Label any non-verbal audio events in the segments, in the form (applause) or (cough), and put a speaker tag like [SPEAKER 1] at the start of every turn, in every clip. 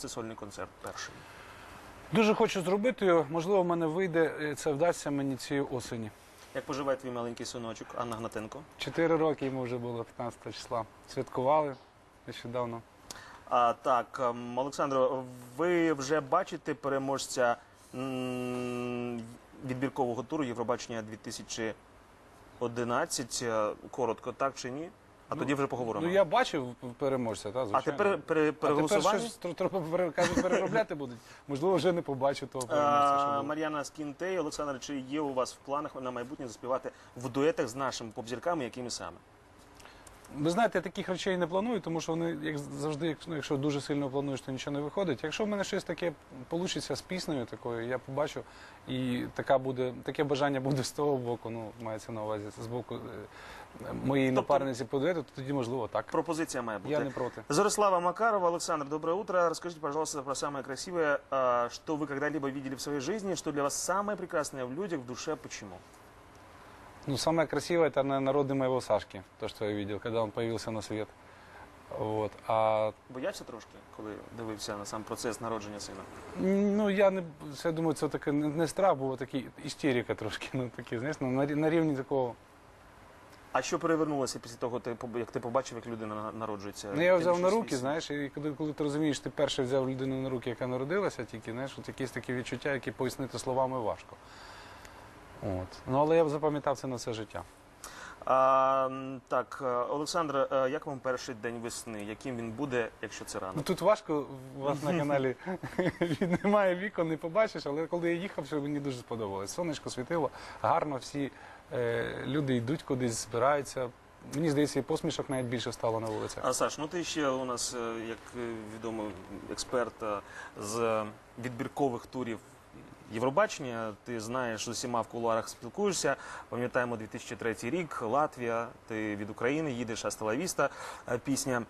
[SPEAKER 1] це сольний концерт перший?
[SPEAKER 2] Дуже хочу зробити його. Можливо, в мене вийде, е, це вдасться мені цієї осені.
[SPEAKER 1] Як поживає твій маленький синочок Анна Гнатенко?
[SPEAKER 2] Чотири роки йому вже було 15 числа. Святкували нещодавно.
[SPEAKER 1] А, так, ем, Олександро, ви вже бачите переможця відбіркового туру Євробачення 2011. Е, Коротко, так чи ні? А тоді вже поговоримо.
[SPEAKER 2] Ну я бачив переможця, та
[SPEAKER 1] а
[SPEAKER 2] звичайно.
[SPEAKER 1] тепер пере,
[SPEAKER 2] А тепер
[SPEAKER 1] переголосування.
[SPEAKER 2] щось тр- треба пере- кажуть, переробляти будуть. Можливо, вже не побачу того переможця. що
[SPEAKER 1] А,
[SPEAKER 2] був.
[SPEAKER 1] Мар'яна Скінтей, Олександр, чи є у вас в планах на майбутнє заспівати в дуетах з нашими попзірками, якими саме?
[SPEAKER 2] Ви знаєте, я таких речей не планую, тому що вони, як завжди, ну, якщо дуже сильно плануєш, то нічого не виходить. Якщо в мене щось таке вийде з піснею такою, я побачу, і така буде, таке бажання буде з того боку, ну, мається на увазі, з боку е, моєї
[SPEAKER 1] Тобто-
[SPEAKER 2] напарниці по дуету, то тоді можливо так.
[SPEAKER 1] Пропозиція має бути.
[SPEAKER 2] Я не проти.
[SPEAKER 1] Зорислава Макарова, Александр, доброе утро. Расскажите, пожалуйста, про самое красивое, а, что вы когда-либо видели в своей жизни, что для вас самое прекрасное в людях, в душе, почему?
[SPEAKER 2] Ну, самое красивое это наверное, народы моего Сашки, то, что я видел, когда он появился на свет. Вот. А
[SPEAKER 1] Боявся трошки, коли дивився на сам процес народження сина?
[SPEAKER 2] ну я не я думаю, це таке не, не страх, було такі істерика трошки. Ну такі, знаєш, ну, на, рі- на рівні такого.
[SPEAKER 1] А що перевернулося після того, ти поб- як ти побачив, як людина на- народжується?
[SPEAKER 2] Ну, я
[SPEAKER 1] Ти
[SPEAKER 2] взяв на
[SPEAKER 1] щось
[SPEAKER 2] руки, знаєш, і коли, коли ти розумієш, ти перше взяв людину на руки, яка народилася, тільки знаєш, от якісь такі відчуття, які пояснити словами важко. От. Ну, але я б запам'ятав це на все життя.
[SPEAKER 1] А, м, так, е, Олександр, е, як вам перший день весни? Яким він буде, якщо це
[SPEAKER 2] Ну
[SPEAKER 1] рано?
[SPEAKER 2] тут важко, у вас на каналі (laughs) (laughs) немає вікон, не побачиш, але коли я їхав, що мені дуже сподобалось. Сонечко світило, гарно, всі е, люди йдуть кудись, збираються. Мені здається, і посмішок навіть більше стало на вулицях.
[SPEAKER 1] А Саш, ну ти ще у нас, е, як е, відомо, експерт е, з відбіркових турів Євробачення. Ти знаєш з усіма в кулуарах спілкуєшся. Пам'ятаємо 2003 рік, Латвія. Ти від України їдеш Астала Віста е, пісня.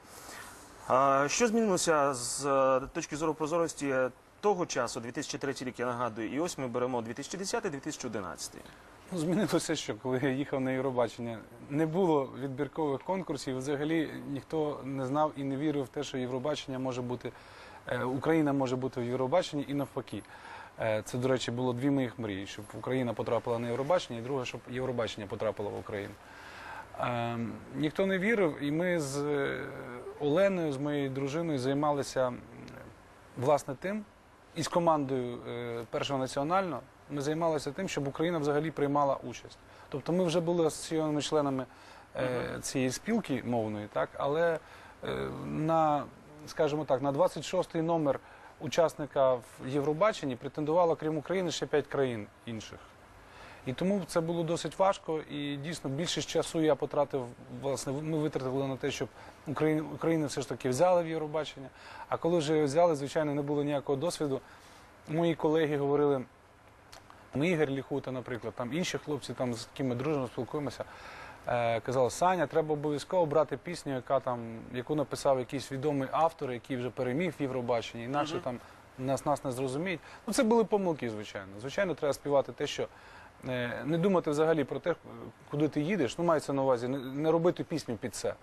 [SPEAKER 1] Що змінилося з е, точки зору прозорості того часу, 2003 рік, я нагадую, і ось ми беремо 2010-2011.
[SPEAKER 2] Ну, змінилося, що коли я їхав на Євробачення, не було відбіркових конкурсів. Взагалі ніхто не знав і не вірив в те, що Євробачення може бути, Україна може бути в Євробаченні і навпаки. Е, Це, до речі, було дві моїх мрії, щоб Україна потрапила на Євробачення, і друге, щоб Євробачення потрапило в Україну. Ем, ніхто не вірив, і ми з е, Оленою, з моєю дружиною, займалися власне тим, і з командою е, першого національного ми займалися тим, щоб Україна взагалі приймала участь. Тобто ми вже були асоційованими членами е, цієї спілки мовної, так, але е, на, скажімо так, на 26-й номер учасника в Євробаченні претендувало, крім України, ще 5 країн інших. І тому це було досить важко, і дійсно більшість часу я потратив, власне, ми витратили на те, щоб Україну, все ж таки взяли в Євробачення. А коли вже взяли, звичайно, не було ніякого досвіду. Мої колеги говорили, ну, Ігор Ліхута, наприклад, там інші хлопці, там, з якими дружно спілкуємося, казали, Саня, треба обов'язково брати пісню, яка там, яку написав якийсь відомий автор, який вже переміг в Євробаченні, інакше там нас, нас не зрозуміють. Ну, це були помилки, звичайно. Звичайно, треба співати те, що е, не думати взагалі про те, куди ти їдеш, ну мається на увазі, не, робити пісню під це,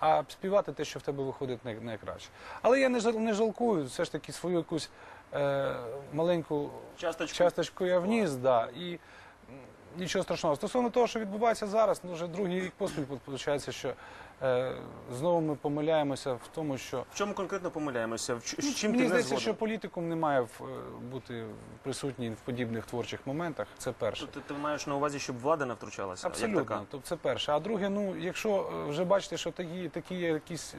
[SPEAKER 2] а співати те, що в тебе виходить най- найкраще. Але я не, жал, не жалкую, все ж таки свою якусь е, маленьку
[SPEAKER 1] Часточку.
[SPEAKER 2] часточку я вніс, да, і нічого страшного. Стосовно того, що відбувається зараз, ну вже другий рік поспіль виходить, що е, знову ми помиляємося в тому, що
[SPEAKER 1] В чому конкретно помиляємося? В ч- з чим
[SPEAKER 2] Мені
[SPEAKER 1] ти не
[SPEAKER 2] здається,
[SPEAKER 1] згоден?
[SPEAKER 2] що політикум не має в- е, бути присутній в подібних творчих моментах. Це перше.
[SPEAKER 1] Ти, ти маєш на увазі, щоб влада не втручалася? Як
[SPEAKER 2] Абсолютно, тобто це перше. А друге, ну якщо е, вже бачите, що такі, такі є якісь е,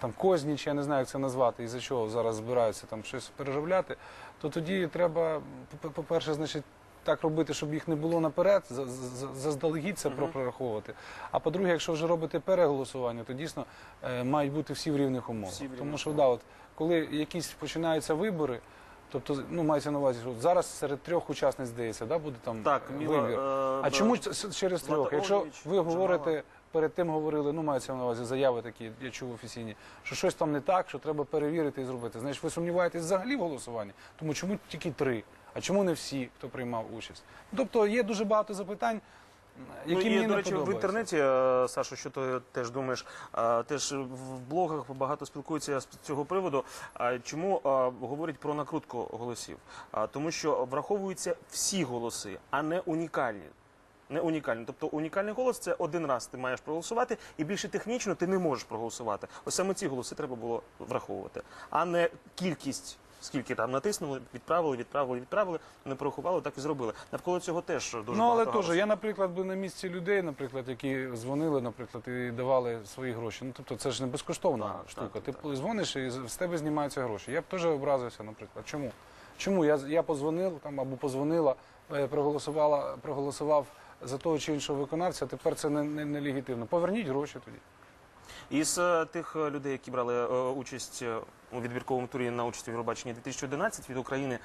[SPEAKER 2] там козні, чи я не знаю, як це назвати, і за чого зараз збираються там щось переробляти, то тоді треба, по- по-перше, значить. Так робити, щоб їх не було наперед, за- за- заздалегідь це прораховувати. А по-друге, якщо вже робити переголосування, то дійсно е, мають бути всі в рівних умовах.
[SPEAKER 1] Всі в рівних
[SPEAKER 2] Тому що да, от, коли якісь починаються вибори, тобто ну мається на увазі, що зараз серед трьох учасниць здається, да, буде там
[SPEAKER 1] Так, Міла,
[SPEAKER 2] вибір.
[SPEAKER 1] е,
[SPEAKER 2] А
[SPEAKER 1] да.
[SPEAKER 2] чому ч- через
[SPEAKER 1] Злата
[SPEAKER 2] трьох? Якщо
[SPEAKER 1] Огнєвіч,
[SPEAKER 2] ви говорите,
[SPEAKER 1] Джамала.
[SPEAKER 2] Перед тим говорили, ну мається на увазі заяви такі, я чув офіційні, що щось там не так, що треба перевірити і зробити. Значить, ви сумніваєтесь взагалі в голосуванні? Тому чому тільки три? А чому не всі, хто приймав участь? Тобто є дуже багато запитань. які
[SPEAKER 1] ну, і,
[SPEAKER 2] мені
[SPEAKER 1] до речі, в інтернеті, е, Сашо, що ти теж думаєш, е, теж в блогах багато спілкуються з цього приводу. А Чому е, говорять про накрутку голосів? Тому що враховуються всі голоси, а не унікальні. Не унікальні. Тобто унікальний голос це один раз ти маєш проголосувати, і більше технічно ти не можеш проголосувати. Ось саме ці голоси треба було враховувати, а не кількість. Скільки там натиснули, відправили, відправили, відправили, не порахували, так і зробили. Навколо цього теж дуже
[SPEAKER 2] Ну, але теж, я, наприклад, би на місці людей, наприклад, які дзвонили, наприклад, і давали свої гроші. Ну, тобто це ж не безкоштовна
[SPEAKER 1] Так,
[SPEAKER 2] штука.
[SPEAKER 1] так,
[SPEAKER 2] Ти
[SPEAKER 1] так.
[SPEAKER 2] дзвониш і з з тебе знімаються гроші. Я б теж образився, наприклад. Чому? Чому? Я, я позвонив там або позвонила, е, проголосувала, проголосував за того чи іншого виконавця, тепер це не, не, не. Поверніть гроші тоді.
[SPEAKER 1] Із е, тих е, людей, які брали е, участь у відбірковому турі на участь у Євробаченні 2011 від України,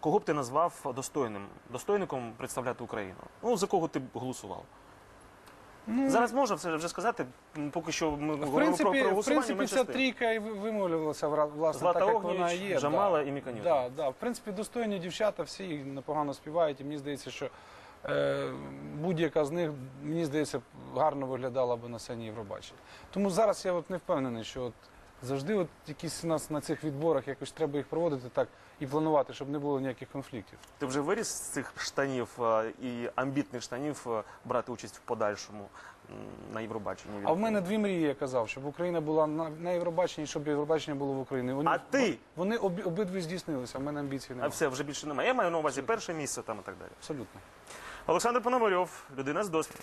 [SPEAKER 1] кого б ти назвав достойним достойником представляти Україну? Ну за кого ти б голосував?
[SPEAKER 2] Ну,
[SPEAKER 1] Зараз можна все вже сказати. Поки що ми
[SPEAKER 2] В
[SPEAKER 1] говоримо
[SPEAKER 2] принципі,
[SPEAKER 1] про, про
[SPEAKER 2] в принципі ця трійка і ви- вимовлювалася власне
[SPEAKER 1] Злата
[SPEAKER 2] так, як
[SPEAKER 1] Огнєвіч,
[SPEAKER 2] вона є.
[SPEAKER 1] Джамала
[SPEAKER 2] да.
[SPEAKER 1] і Міканюк.
[SPEAKER 2] Да, да. В принципі, достойні дівчата, всі непогано співають, і мені здається, що будь-яка з них, мені здається, гарно виглядала б на сцені Євробачення. Тому зараз я от не впевнений, що от завжди от якісь у нас на цих відборах якось треба їх проводити так і планувати, щоб не було ніяких конфліктів.
[SPEAKER 1] Ти вже виріс з цих штанів е, і амбітних штанів е, брати участь в подальшому м, на Євробаченні.
[SPEAKER 2] А в мене дві мрії, я казав, щоб Україна була на, на Євробаченні, щоб Євробачення було в Україні. Вони,
[SPEAKER 1] А ти?
[SPEAKER 2] Вони обі- обидві здійснилися, а в мене амбіцій
[SPEAKER 1] А
[SPEAKER 2] немає.
[SPEAKER 1] все вже більше немає. Я маю на увазі перше місце там і так далі.
[SPEAKER 2] Абсолютно.
[SPEAKER 1] Олександр Пономарьов, людина з досвідом.